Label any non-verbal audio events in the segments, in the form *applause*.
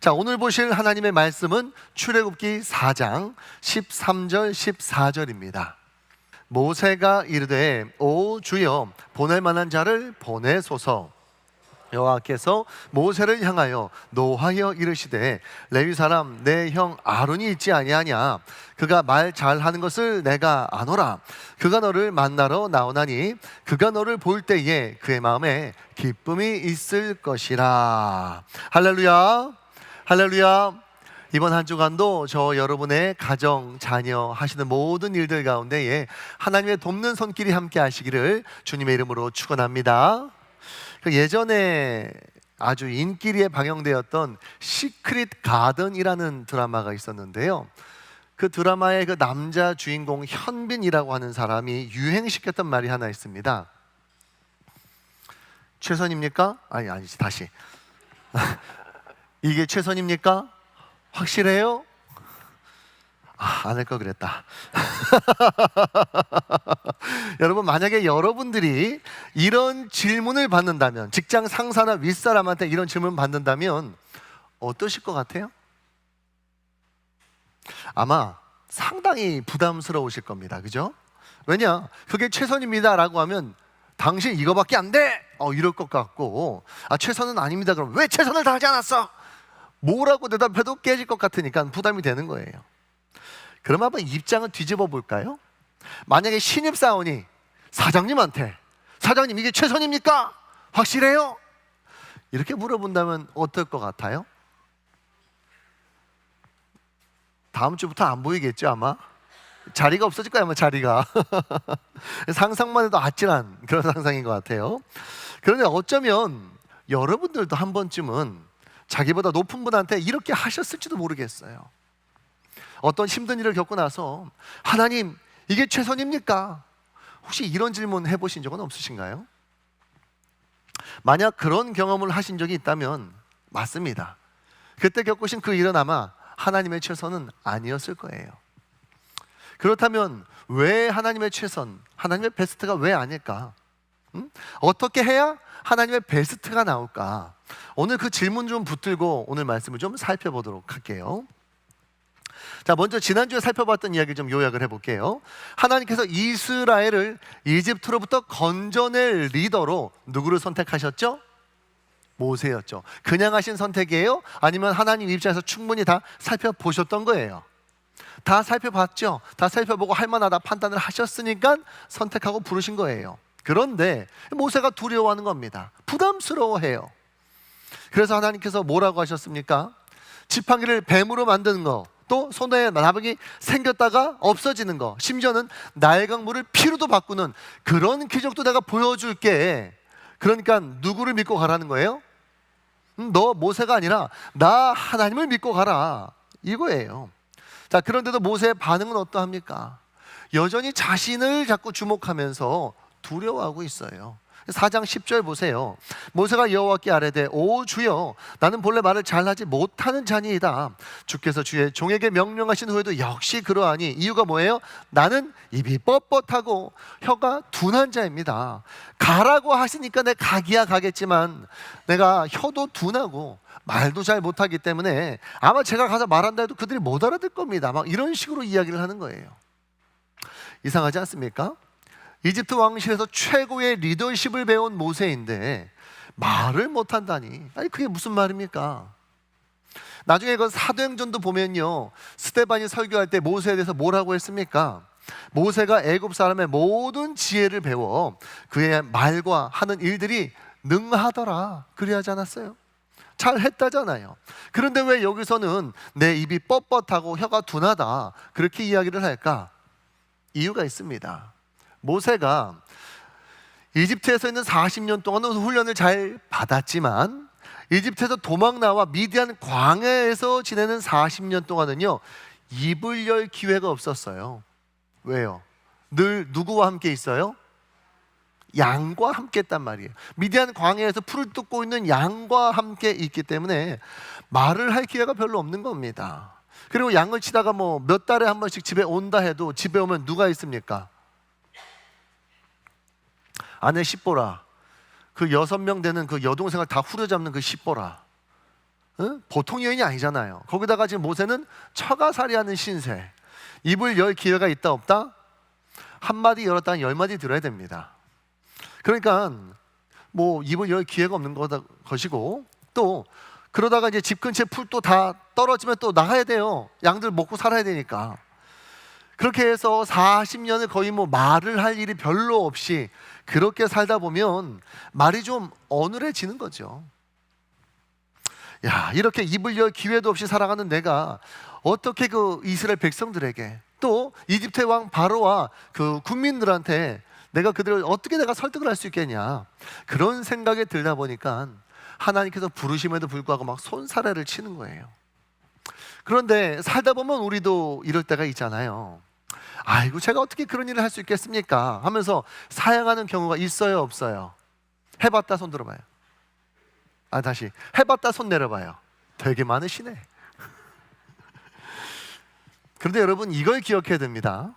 자, 오늘 보실 하나님의 말씀은 출애굽기 4장 13절 14절입니다. 모세가 이르되 오 주여 보낼 만한 자를 보내소서. 여호와께서 모세를 향하여 노하여 이르시되 레위 사람 내 형 아론이 있지 아니하냐? 그가 말 잘하는 것을 내가 아노라. 그가 너를 만나러 나오나니 그가 너를 볼 때에 그의 마음에 기쁨이 있을 것이라. 할렐루야 할렐루야 이번 한 주간도 저 여러분의 가정, 자녀 하시는 모든 일들 가운데에 하나님의 돕는 손길이 함께 하시기를 주님의 이름으로 축원합니다. 그 예전에 아주 인기리에 방영되었던 시크릿 가든이라는 드라마가 있었는데요. 그 드라마의 그 남자 주인공 현빈이라고 하는 사람이 유행시켰던 말이 하나 있습니다. 최선입니까? 아니 아니지 다시. 이게 최선입니까? 확실해요? 아, 안 할 거 그랬다. *laughs* 여러분, 만약에 여러분들이 이런 질문을 받는다면, 직장 상사나 윗사람한테 이런 질문 받는다면, 어떠실 것 같아요? 아마 상당히 부담스러우실 겁니다. 그죠? 왜냐? 그게 최선입니다 라고 하면, 당신 이거밖에 안 돼! 어, 이럴 것 같고, 아, 최선은 아닙니다. 그럼 왜 최선을 다하지 않았어? 뭐라고 대답해도 깨질 것 같으니까 부담이 되는 거예요. 그럼 한번 입장을 뒤집어 볼까요? 만약에 신입사원이 사장님한테 사장님 이게 최선입니까? 확실해요? 이렇게 물어본다면 어떨 것 같아요? 다음 주부터 안 보이겠죠 아마? 자리가 없어질 거야 아마 자리가 *laughs* 상상만 해도 아찔한 그런 상상인 것 같아요 그런데 어쩌면 여러분들도 한 번쯤은 자기보다 높은 분한테 이렇게 하셨을지도 모르겠어요 어떤 힘든 일을 겪고 나서 하나님 이게 최선입니까? 혹시 이런 질문 해보신 적은 없으신가요? 만약 그런 경험을 하신 적이 있다면 맞습니다. 그때 겪으신 그 일은 아마 하나님의 최선은 아니었을 거예요. 그렇다면 왜 하나님의 최선, 하나님의 베스트가 왜 아닐까? 음? 어떻게 해야 하나님의 베스트가 나올까? 오늘 그 질문 좀 붙들고 오늘 말씀을 좀 살펴보도록 할게요. 자, 먼저 지난주에 살펴봤던 이야기 좀 요약을 해볼게요. 하나님께서 이스라엘을 이집트로부터 건져낼 리더로 누구를 선택하셨죠? 모세였죠. 그냥 하신 선택이에요? 아니면 하나님 입장에서 충분히 다 살펴보셨던 거예요? 다 살펴봤죠. 다 살펴보고 할 만하다 판단을 하셨으니까 선택하고 부르신 거예요. 그런데 모세가 두려워하는 겁니다. 부담스러워해요. 그래서 하나님께서 뭐라고 하셨습니까? 지팡이를 뱀으로 만드는 거, 또 손에 나병이 생겼다가 없어지는 거, 심지어는 날강물을 피로도 바꾸는 그런 기적도 내가 보여줄게. 그러니까 누구를 믿고 가라는 거예요? 음, 너 모세가 아니라 나 하나님을 믿고 가라. 이거예요. 자, 그런데도 모세의 반응은 어떠합니까? 여전히 자신을 자꾸 주목하면서 두려워하고 있어요. 4장 10절 보세요. 모세가 여호와께 아뢰되 오 주여 나는 본래 말을 잘하지 못하는 자니이다. 주께서 주의 종에게 명령하신 후에도 역시 그러하니 이유가 뭐예요? 나는 입이 뻣뻣하고 혀가 둔한 자입니다. 가라고 하시니까 내 가기야 가겠지만 내가 혀도 둔하고 말도 잘 못하기 때문에 아마 제가 가서 말한다 해도 그들이 못 알아들 겁니다. 막 이런 식으로 이야기를 하는 거예요. 이상하지 않습니까? 이집트 왕실에서 최고의 리더십을 배운 모세인데 말을 못한다니 아니 그게 무슨 말입니까? 나중에 그 사도행전도 보면요 스테반이 설교할 때 모세에 대해서 뭐라고 했습니까? 모세가 애굽 사람의 모든 지혜를 배워 그의 말과 하는 일들이 능하더라 그래야지 않았어요? 잘 했다잖아요. 그런데 왜 여기서는 내 입이 뻣뻣하고 혀가 둔하다 그렇게 이야기를 할까? 이유가 있습니다. 모세가 이집트에서 있는 40년 동안은 훈련을 잘 받았지만 이집트에서 도망 나와 미디안 광야에서 지내는 40년 동안은요 입을 열 기회가 없었어요. 왜요? 늘 누구와 함께 있어요? 양과 함께 했단 말이에요. 미디안 광야에서 풀을 뜯고 있는 양과 함께 있기 때문에 말을 할 기회가 별로 없는 겁니다. 그리고 양을 치다가 뭐 몇 달에 한 번씩 집에 온다 해도 집에 오면 누가 있습니까? 아내 십보라 그 여섯 명 되는 그 여동생을 다 후려잡는 그 십보라 어? 보통 여인이 아니잖아요. 거기다가 지금 모세는 처가살이하는 신세. 입을 열 기회가 있다 없다? 한 마디 열었다가 열 마디 들어야 됩니다. 그러니까 뭐 입을 열 기회가 없는 거다 것이고 또 그러다가 이제 집 근처에 풀 또 다 떨어지면 또 나가야 돼요. 양들 먹고 살아야 되니까. 그렇게 해서 40년을 거의 뭐 말을 할 일이 별로 없이 그렇게 살다 보면 말이 좀 어눌해지는 거죠. 야, 이렇게 입을 열 기회도 없이 살아가는 내가 어떻게 그 이스라엘 백성들에게 또 이집트의 왕 바로와 그 국민들한테 내가 그들을 어떻게 내가 설득을 할 수 있겠냐 그런 생각이 들다 보니까 하나님께서 부르심에도 불구하고 막 손사래를 치는 거예요. 그런데 살다 보면 우리도 이럴 때가 있잖아요. 아이고 제가 어떻게 그런 일을 할 수 있겠습니까? 하면서 사양하는 경우가 있어요, 없어요? 해봤다 손 들어봐요. 아 다시 해봤다 손 내려봐요. 되게 많으시네. *laughs* 그런데 여러분 이걸 기억해야 됩니다.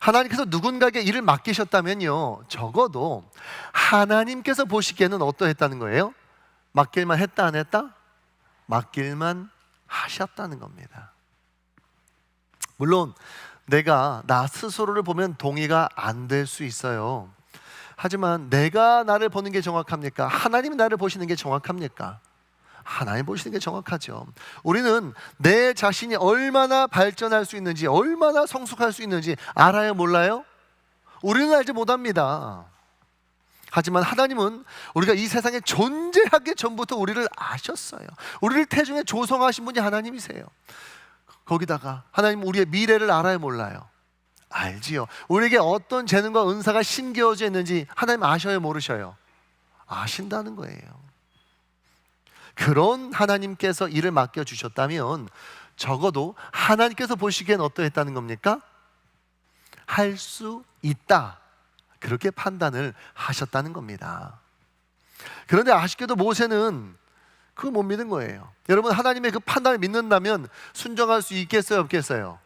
하나님께서 누군가에게 일을 맡기셨다면요, 적어도 하나님께서 보시기에는 어떠했다는 거예요? 맡길만 했다 안 했다? 맡길만 하셨다는 겁니다. 물론 내가 나 스스로를 보면 동의가 안 될 수 있어요. 하지만 내가 나를 보는 게 정확합니까? 하나님이 나를 보시는 게 정확합니까? 하나님 보시는 게 정확하죠. 우리는 내 자신이 얼마나 발전할 수 있는지, 얼마나 성숙할 수 있는지 알아요, 몰라요? 우리는 알지 못합니다. 하지만 하나님은 우리가 이 세상에 존재하기 전부터 우리를 아셨어요. 우리를 태중에 조성하신 분이 하나님이세요. 거기다가 하나님 우리의 미래를 알아요, 몰라요? 알지요. 우리에게 어떤 재능과 은사가 심겨져 있는지 하나님 아셔요, 모르셔요? 아신다는 거예요. 그런 하나님께서 일을 맡겨 주셨다면 적어도 하나님께서 보시기엔 어떠했다는 겁니까? 할 수 있다. 그렇게 판단을 하셨다는 겁니다. 그런데 아쉽게도 모세는 그거 못 믿은 거예요. 여러분 하나님의 그 판단을 믿는다면 순종할 수 있겠어요, 없겠어요?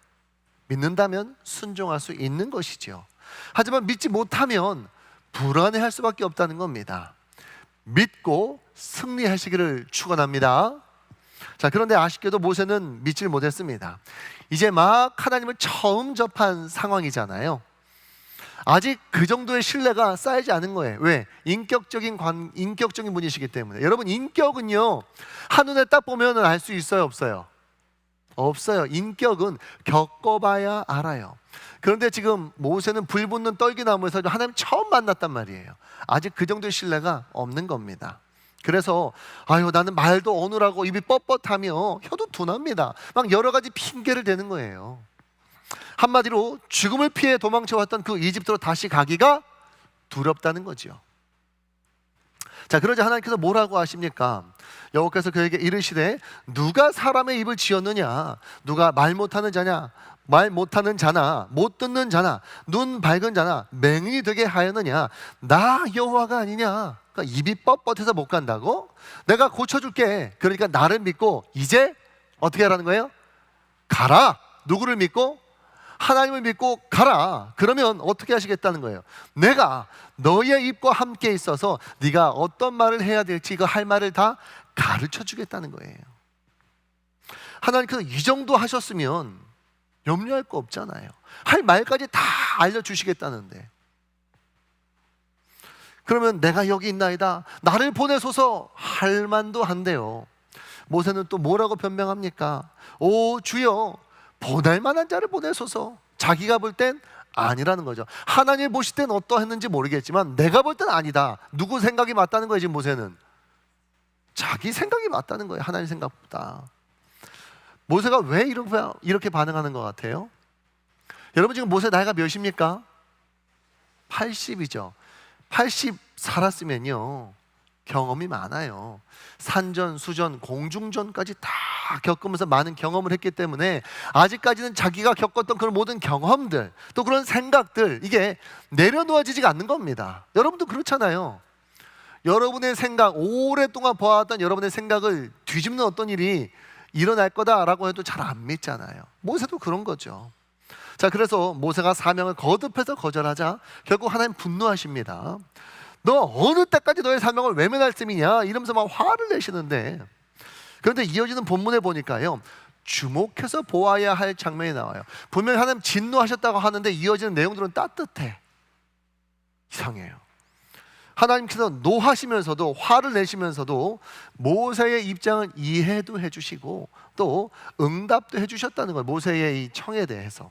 믿는다면 순종할 수 있는 것이죠. 하지만 믿지 못하면 불안해할 수밖에 없다는 겁니다. 믿고 승리하시기를 축원합니다. 자, 그런데 아쉽게도 모세는 믿질 못했습니다. 이제 막 하나님을 처음 접한 상황이잖아요. 아직 그 정도의 신뢰가 쌓이지 않은 거예요. 왜? 인격적인 관, 인격적인 분이시기 때문에. 여러분 인격은요 한눈에 딱 보면은 알수 있어요, 없어요? 없어요. 인격은 겪어봐야 알아요. 그런데 지금 모세는 불 붙는 떨기나무에서 하나님 처음 만났단 말이에요. 아직 그 정도의 신뢰가 없는 겁니다. 그래서 아유 나는 말도 어눌하고 입이 뻣뻣하며 혀도 둔합니다. 막 여러 가지 핑계를 대는 거예요. 한마디로 죽음을 피해 도망쳐왔던 그 이집트로 다시 가기가 두렵다는 거지요. 자, 그러자 하나님께서 뭐라고 하십니까? 여호와께서 그에게 이르시되 누가 사람의 입을 지었느냐? 누가 말 못하는 자냐? 말 못하는 자나 못 듣는 자나 눈 밝은 자나 맹인이 되게 하였느냐? 나 여호와가 아니냐? 그러니까 입이 뻣뻣해서 못 간다고? 내가 고쳐줄게. 그러니까 나를 믿고 이제 어떻게 하라는 거예요? 가라. 누구를 믿고? 하나님을 믿고 가라. 그러면 어떻게 하시겠다는 거예요? 내가 너의 입과 함께 있어서 네가 어떤 말을 해야 될지 그할 말을 다 가르쳐 주겠다는 거예요. 하나님께서 이 정도 하셨으면 염려할 거 없잖아요. 할 말까지 다 알려 주시겠다는데. 그러면 내가 여기 있나이다. 나를 보내소서 할 만도 한데요. 모세는 또 뭐라고 변명합니까? 오 주여 보낼 만한 자를 보내소서. 자기가 볼 땐 아니라는 거죠. 하나님 보실 땐 어떠했는지 모르겠지만 내가 볼 땐 아니다. 누구 생각이 맞다는 거예요, 지금 모세는. 자기 생각이 맞다는 거예요. 하나님 생각보다. 모세가 왜 이렇게, 반응하는 것 같아요? 여러분 지금 모세 나이가 몇입니까? 80이죠. 80 살았으면요. 경험이 많아요. 산전, 수전, 공중전까지 다 겪으면서 많은 경험을 했기 때문에 아직까지는 자기가 겪었던 그런 모든 경험들 또 그런 생각들 이게 내려놓아지지가 않는 겁니다. 여러분도 그렇잖아요. 여러분의 생각, 오랫동안 보아왔던 여러분의 생각을 뒤집는 어떤 일이 일어날 거다라고 해도 잘 안 믿잖아요. 모세도 그런 거죠. 자, 그래서 모세가 사명을 거듭해서 거절하자 결국 하나님 분노하십니다. 너 어느 때까지 너의 사명을 외면할 셈이냐 이러면서 막 화를 내시는데 그런데 이어지는 본문에 보니까요. 주목해서 보아야 할 장면이 나와요. 분명히 하나님 진노하셨다고 하는데 이어지는 내용들은 따뜻해. 이상해요. 하나님께서 노하시면서도 화를 내시면서도 모세의 입장을 이해도 해주시고 또 응답도 해주셨다는 거예요. 모세의 이 청에 대해서.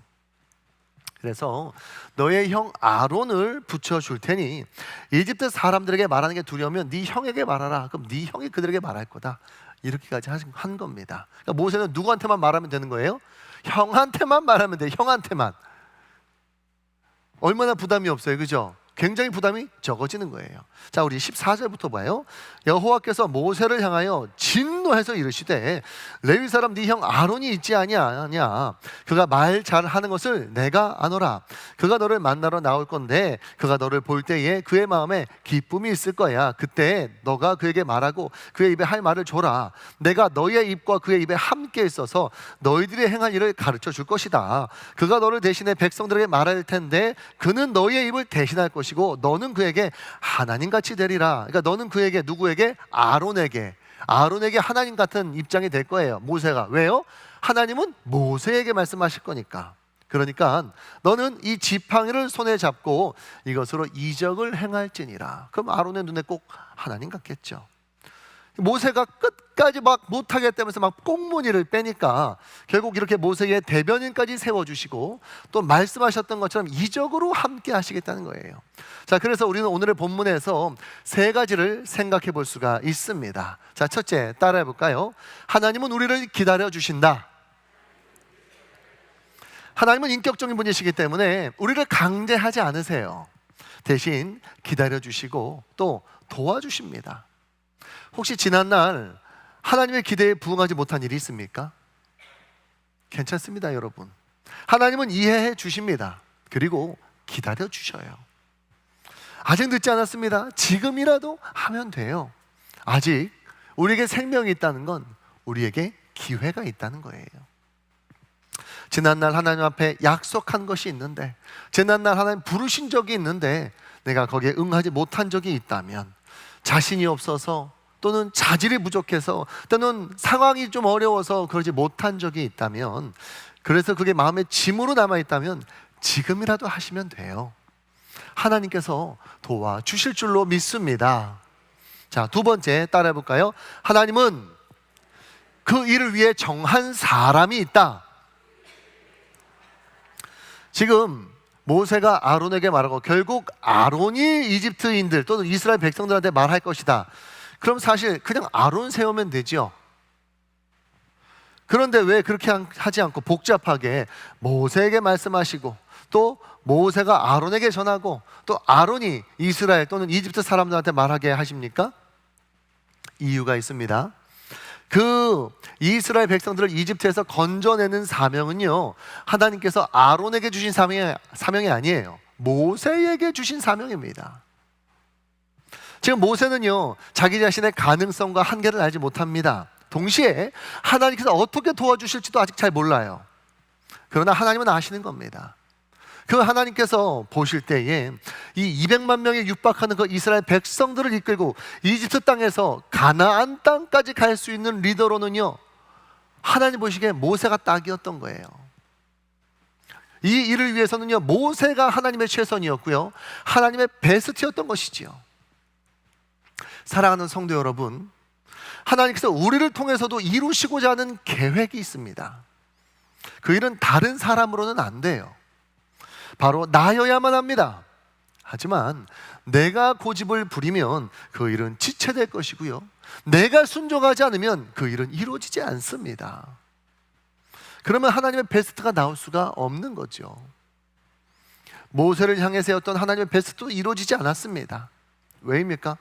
그래서 너의 형 아론을 붙여 줄 테니 이집트 사람들에게 말하는 게 두려우면 네 형에게 말하라. 그럼 네 형이 그들에게 말할 거다. 이렇게까지 한 겁니다. 그러니까 모세는 누구한테만 말하면 되는 거예요? 형한테만 말하면 돼. 형한테만. 얼마나 부담이 없어요. 그죠? 굉장히 부담이 적어지는 거예요. 자, 우리 14절부터 봐요. 여호와께서 모세를 향하여 진노해서 이르시되 레위 사람 네 형 아론이 있지 아니하냐 그가 말 잘하는 것을 내가 아노라. 그가 너를 만나러 나올 건데 그가 너를 볼 때에 그의 마음에 기쁨이 있을 거야. 그때 너가 그에게 말하고 그의 입에 할 말을 줘라. 내가 너의 입과 그의 입에 함께 있어서 너희들이 행할 일을 가르쳐 줄 것이다. 그가 너를 대신해 백성들에게 말할 텐데 그는 너의 입을 대신할 것이 고 너는 그에게 하나님 같이 되리라 그러니까 너는 그에게 누구에게 아론에게 아론에게 하나님 같은 입장이 될 거예요. 모세가 왜요? 하나님은 모세에게 말씀하실 거니까. 그러니까 너는 이 지팡이를 손에 잡고 이것으로 이적을 행할지니라. 그럼 아론의 눈에 꼭 하나님 같겠죠. 모세가 끝까지 막 못하겠다면서 막 꽁무니를 빼니까 결국 이렇게 모세의 대변인까지 세워주시고 또 말씀하셨던 것처럼 이적으로 함께 하시겠다는 거예요. 자, 그래서 우리는 오늘의 본문에서 세 가지를 생각해 볼 수가 있습니다. 자, 첫째, 따라해 볼까요? 하나님은 우리를 기다려 주신다. 하나님은 인격적인 분이시기 때문에 우리를 강제하지 않으세요. 대신 기다려 주시고 또 도와주십니다. 혹시 지난날 하나님의 기대에 부응하지 못한 일이 있습니까? 괜찮습니다, 여러분. 하나님은 이해해 주십니다. 그리고 기다려 주셔요. 아직 늦지 않았습니다. 지금이라도 하면 돼요. 아직 우리에게 생명이 있다는 건 우리에게 기회가 있다는 거예요. 지난날 하나님 앞에 약속한 것이 있는데, 지난날 하나님 부르신 적이 있는데, 내가 거기에 응하지 못한 적이 있다면, 자신이 없어서 또는 자질이 부족해서 또는 상황이 좀 어려워서 그러지 못한 적이 있다면, 그래서 그게 마음에 짐으로 남아 있다면 지금이라도 하시면 돼요. 하나님께서 도와 주실 줄로 믿습니다. 자, 두 번째 따라해 볼까요? 하나님은 그 일을 위해 정한 사람이 있다. 지금 모세가 아론에게 말하고 결국 아론이 이집트인들 또는 이스라엘 백성들한테 말할 것이다. 그럼 사실 그냥 아론 세우면 되죠. 그런데 왜 그렇게 하지 않고 복잡하게 모세에게 말씀하시고 또 모세가 아론에게 전하고 또 아론이 이스라엘 또는 이집트 사람들한테 말하게 하십니까? 이유가 있습니다. 그 이스라엘 백성들을 이집트에서 건져내는 사명은요, 하나님께서 아론에게 주신 사명이, 사명이 아니에요. 모세에게 주신 사명입니다. 지금 모세는요, 자기 자신의 가능성과 한계를 알지 못합니다. 동시에 하나님께서 어떻게 도와주실지도 아직 잘 몰라요. 그러나 하나님은 아시는 겁니다. 그 하나님께서 보실 때에 이 200만 명에 육박하는 그 이스라엘 백성들을 이끌고 이집트 땅에서 가나안 땅까지 갈 수 있는 리더로는요 하나님 보시기에 모세가 딱이었던 거예요. 이 일을 위해서는요 모세가 하나님의 최선이었고요 하나님의 베스트였던 것이지요. 사랑하는 성도 여러분, 하나님께서 우리를 통해서도 이루시고자 하는 계획이 있습니다. 그 일은 다른 사람으로는 안 돼요. 바로 나여야만 합니다. 하지만 내가 고집을 부리면 그 일은 지체될 것이고요. 내가 순종하지 않으면 그 일은 이루어지지 않습니다. 그러면 하나님의 베스트가 나올 수가 없는 거죠. 모세를 향해 세웠던 하나님의 베스트도 이루어지지 않았습니다. 왜입니까?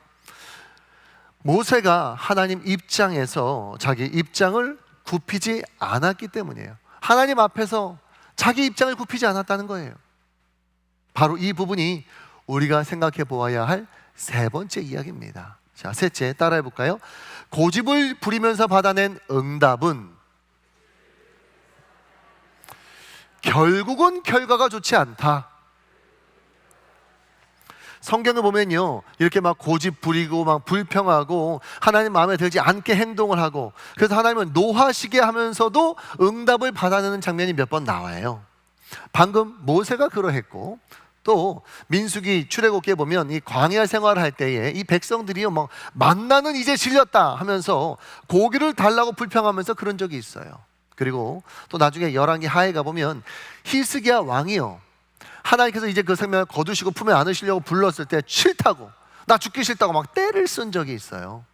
모세가 하나님 입장에서 자기 입장을 굽히지 않았기 때문이에요. 하나님 앞에서 자기 입장을 굽히지 않았다는 거예요. 바로 이 부분이 우리가 생각해 보아야 할 세 번째 이야기입니다. 자, 셋째 따라해 볼까요? 고집을 부리면서 받아낸 응답은 결국은 결과가 좋지 않다. 성경을 보면요. 이렇게 막 고집 부리고 막 불평하고 하나님 마음에 들지 않게 행동을 하고 그래서 하나님은 노하시게 하면서도 응답을 받아내는 장면이 몇 번 나와요. 방금 모세가 그러했고 또 민수기 출애굽기에 보면 이 광야 생활을 할 때에 이 백성들이요 뭐 만나는 이제 질렸다 하면서 고기를 달라고 불평하면서 그런 적이 있어요. 그리고 또 나중에 열왕기 하에 가 보면 히스기야 왕이요 하나님께서 이제 그 생명을 거두시고 품에 안으시려고 불렀을 때 싫다고 나 죽기 싫다고 막 때를 쓴 적이 있어요.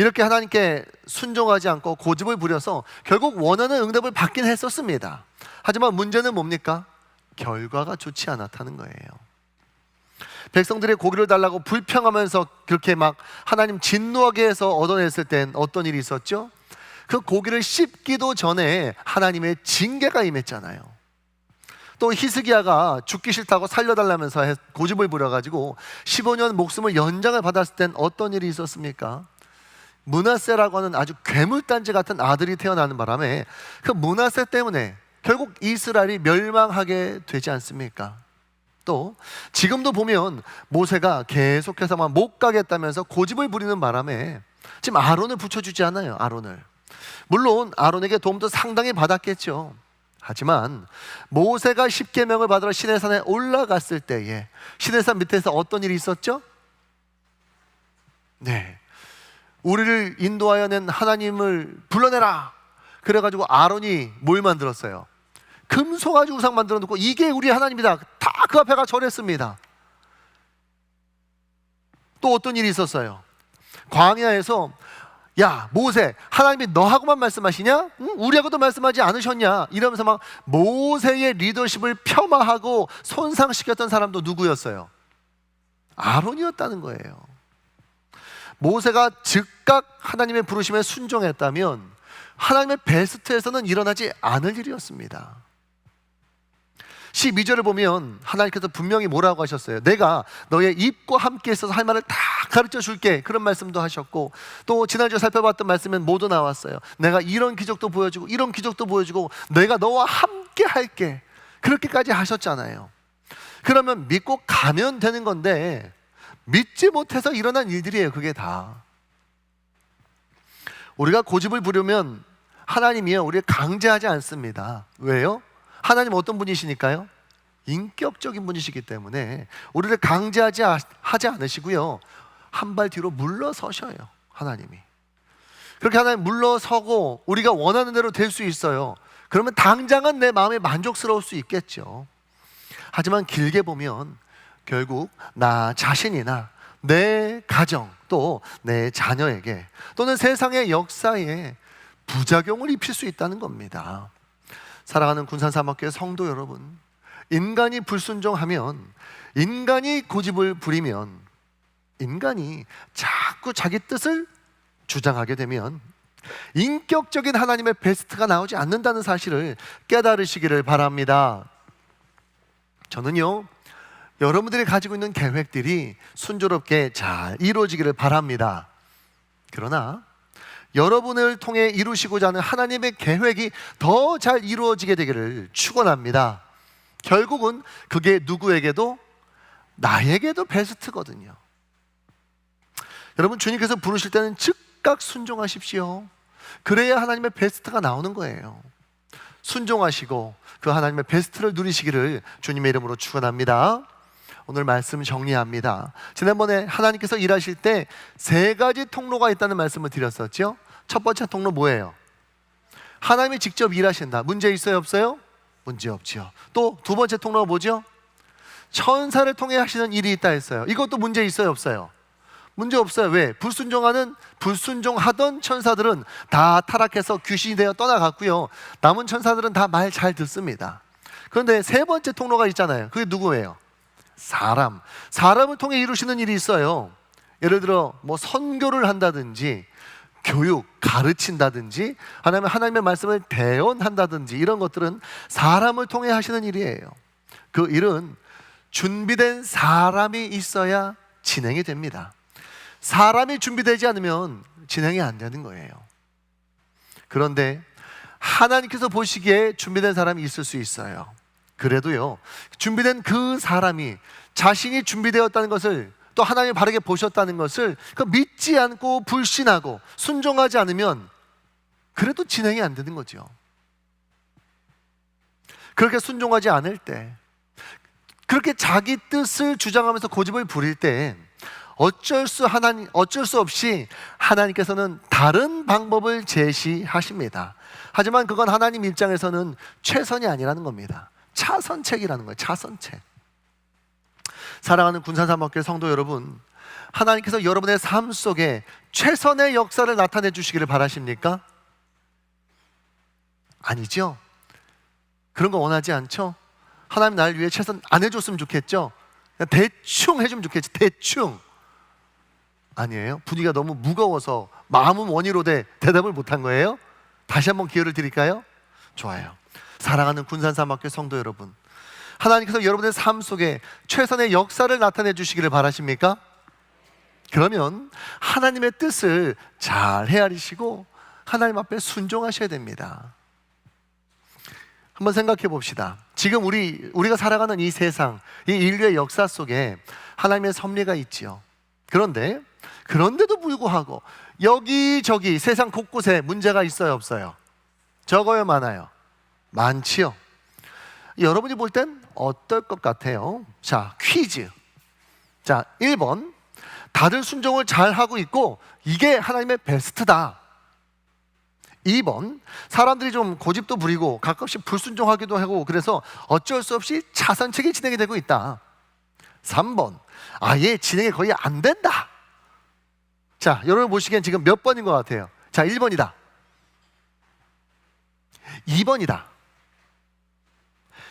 이렇게 하나님께 순종하지 않고 고집을 부려서 결국 원하는 응답을 받긴 했었습니다. 하지만 문제는 뭡니까? 결과가 좋지 않았다는 거예요. 백성들의 고기를 달라고 불평하면서 그렇게 막 하나님 진노하게 해서 얻어냈을 땐 어떤 일이 있었죠? 그 고기를 씹기도 전에 하나님의 징계가 임했잖아요. 또 히스기야가 죽기 싫다고 살려달라면서 해- 고집을 부려가지고 15년 목숨을 연장을 받았을 땐 어떤 일이 있었습니까? 문하세라고 하는 아주 괴물단지 같은 아들이 태어나는 바람에 그 문하세 때문에 결국 이스라엘이 멸망하게 되지 않습니까? 또 지금도 보면 모세가 계속해서만 못 가겠다면서 고집을 부리는 바람에 지금 아론을 붙여주지 않아요. 아론을 물론 아론에게 도움도 상당히 받았겠죠. 하지만 모세가 십계명을 받으러 시내산에 올라갔을 때에 시내산 밑에서 어떤 일이 있었죠? 네, 우리를 인도하여 낸 하나님을 불러내라. 그래가지고 아론이 뭘 만들었어요? 금송아지 우상 만들어 놓고 이게 우리 하나님이다. 다 그 앞에 가 절했습니다. 또 어떤 일이 있었어요? 광야에서 야 모세 하나님이 너하고만 말씀하시냐? 응? 우리하고도 말씀하지 않으셨냐? 이러면서 막 모세의 리더십을 폄하하고 손상시켰던 사람도 누구였어요? 아론이었다는 거예요. 모세가 즉각 하나님의 부르심에 순종했다면 하나님의 베스트에서는 일어나지 않을 일이었습니다. 12절을 보면 하나님께서 분명히 뭐라고 하셨어요? 내가 너의 입과 함께 있어서 할 말을 다 가르쳐 줄게. 그런 말씀도 하셨고 또 지난주에 살펴봤던 말씀은 모두 나왔어요. 내가 이런 기적도 보여주고 이런 기적도 보여주고 내가 너와 함께 할게. 그렇게까지 하셨잖아요. 그러면 믿고 가면 되는 건데 믿지 못해서 일어난 일들이에요. 그게 다. 우리가 고집을 부르면 하나님이요. 우리를 강제하지 않습니다. 왜요? 하나님 어떤 분이시니까요? 인격적인 분이시기 때문에 우리를 강제하지 아- 하지 않으시고요. 한 발 뒤로 물러서셔요. 하나님이. 그렇게 하나님 물러서고 우리가 원하는 대로 될 수 있어요. 그러면 당장은 내 마음에 만족스러울 수 있겠죠. 하지만 길게 보면 결국 나 자신이나 내 가정 또 내 자녀에게 또는 세상의 역사에 부작용을 입힐 수 있다는 겁니다. 사랑하는 군산사막교회 성도 여러분, 인간이 불순종하면 인간이 고집을 부리면 인간이 자꾸 자기 뜻을 주장하게 되면 인격적인 하나님의 베스트가 나오지 않는다는 사실을 깨달으시기를 바랍니다. 저는요, 여러분들이 가지고 있는 계획들이 순조롭게 잘 이루어지기를 바랍니다. 그러나 여러분을 통해 이루시고자 하는 하나님의 계획이 더 잘 이루어지게 되기를 축원합니다. 결국은 그게 누구에게도 나에게도 베스트거든요. 여러분 주님께서 부르실 때는 즉각 순종하십시오. 그래야 하나님의 베스트가 나오는 거예요. 순종하시고 그 하나님의 베스트를 누리시기를 주님의 이름으로 축원합니다. 오늘 말씀 정리합니다. 지난번에 하나님께서 일하실 때 세 가지 통로가 있다는 말씀을 드렸었죠. 첫 번째 통로 뭐예요? 하나님이 직접 일하신다. 문제 있어요, 없어요? 문제 없죠. 또두 번째 통로가 뭐죠? 천사를 통해 하시는 일이 있다 했어요. 이것도 문제 있어요, 없어요? 문제 없어요. 왜? 불순종하는 불순종하던 천사들은 다 타락해서 귀신이 되어 떠나갔고요. 남은 천사들은 다 말 잘 듣습니다. 그런데 세 번째 통로가 있잖아요. 그게 누구예요? 사람. 사람을 통해 이루시는 일이 있어요. 예를 들어 뭐 선교를 한다든지 교육, 가르친다든지 하나님 하나님의 말씀을 대언한다든지 이런 것들은 사람을 통해 하시는 일이에요. 그 일은 준비된 사람이 있어야 진행이 됩니다. 사람이 준비되지 않으면 진행이 안 되는 거예요. 그런데 하나님께서 보시기에 준비된 사람이 있을 수 있어요. 그래도요, 준비된 그 사람이 자신이 준비되었다는 것을 또 하나님이 바르게 보셨다는 것을 그 믿지 않고 불신하고 순종하지 않으면 그래도 진행이 안 되는 거죠. 그렇게 순종하지 않을 때, 그렇게 자기 뜻을 주장하면서 고집을 부릴 때, 어쩔 수 하나님 어쩔 수 없이 하나님께서는 다른 방법을 제시하십니다. 하지만 그건 하나님 입장에서는 최선이 아니라는 겁니다. 차선책이라는 거예요. 차선책. 사랑하는 군산사목교 성도 여러분, 하나님께서 여러분의 삶 속에 최선의 역사를 나타내 주시기를 바라십니까? 아니죠. 그런 거 원하지 않죠? 하나님 나를 위해 최선 안 해줬으면 좋겠죠? 대충 해주면 좋겠지, 대충. 아니에요. 분위기가 너무 무거워서 마음은 원의로 돼 대답을 못한 거예요? 다시 한번 기회를 드릴까요? 좋아요. 사랑하는 군산사막교 성도 여러분, 하나님께서 여러분의 삶 속에 최선의 역사를 나타내 주시기를 바라십니까? 그러면 하나님의 뜻을 잘 헤아리시고 하나님 앞에 순종하셔야 됩니다. 한번 생각해 봅시다. 지금 우리 우리가 살아가는 이 세상, 이 인류의 역사 속에 하나님의 섭리가 있지요. 그런데 그런데도 불구하고 여기저기 세상 곳곳에 문제가 있어요, 없어요? 적어요, 많아요? 많지요. 여러분이 볼 땐 어떨 것 같아요? 자, 퀴즈. 자, 1번. 다들 순종을 잘 하고 있고 이게 하나님의 베스트다. 2번. 사람들이 좀 고집도 부리고 가끔씩 불순종하기도 하고 그래서 어쩔 수 없이 차선책이 진행이 되고 있다. 3번. 아예 진행이 거의 안 된다. 자, 여러분 보시기엔 지금 몇 번인 것 같아요? 자, 1번이다. 2번이다.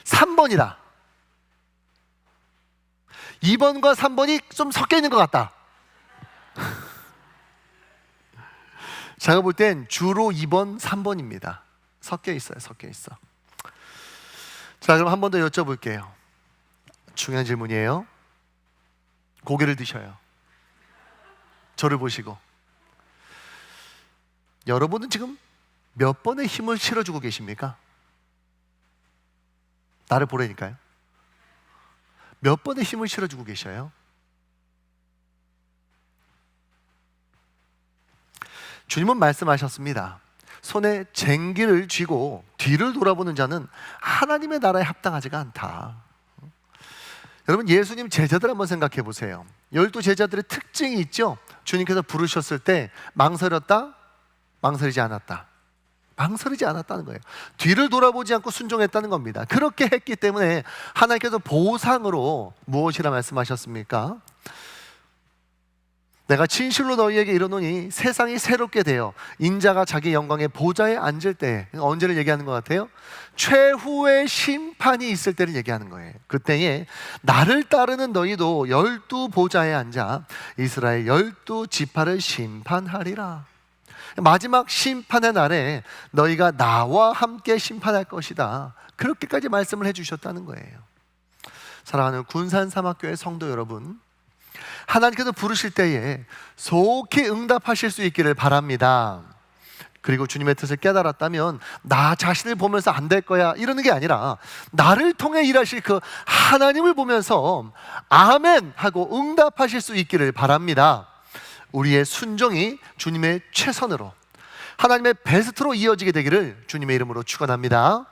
3번이다. 2번과 3번이 좀 섞여 있는 것 같다. *laughs* 제가 볼 땐 주로 2번, 3번입니다. 섞여 있어요, 섞여 있어. 자, 그럼 한 번 더 여쭤볼게요. 중요한 질문이에요. 고개를 드셔요. 저를 보시고. 여러분은 지금 몇 번의 힘을 실어주고 계십니까? 나를 보라니까요. 몇 번의 힘을 실어주고 계셔요? 주님은 말씀하셨습니다. 손에 쟁기를 쥐고 뒤를 돌아보는 자는 하나님의 나라에 합당하지가 않다. 여러분 예수님 제자들 한번 생각해 보세요. 열두 제자들의 특징이 있죠. 주님께서 부르셨을 때 망설였다, 망설이지 않았다. 망설이지 않았다는 거예요. 뒤를 돌아보지 않고 순종했다는 겁니다. 그렇게 했기 때문에 하나님께서 보상으로 무엇이라 말씀하셨습니까? 내가 진실로 너희에게 이르노니 세상이 새롭게 되어 인자가 자기 영광의 보좌에 앉을 때 언제를 얘기하는 것 같아요? 최후의 심판이 있을 때를 얘기하는 거예요. 그때에 나를 따르는 너희도 열두 보좌에 앉아 이스라엘 열두 지파를 심판하리라. 마지막 심판의 날에 너희가 나와 함께 심판할 것이다. 그렇게까지 말씀을 해주셨다는 거예요. 사랑하는 군산 사막교회 성도 여러분, 하나님께서 부르실 때에 속히 응답하실 수 있기를 바랍니다. 그리고 주님의 뜻을 깨달았다면 나 자신을 보면서 안 될 거야 이러는 게 아니라 나를 통해 일하실 그 하나님을 보면서 아멘 하고 응답하실 수 있기를 바랍니다. 우리의 순종이 주님의 최선으로 하나님의 베스트로 이어지게 되기를 주님의 이름으로 축원합니다.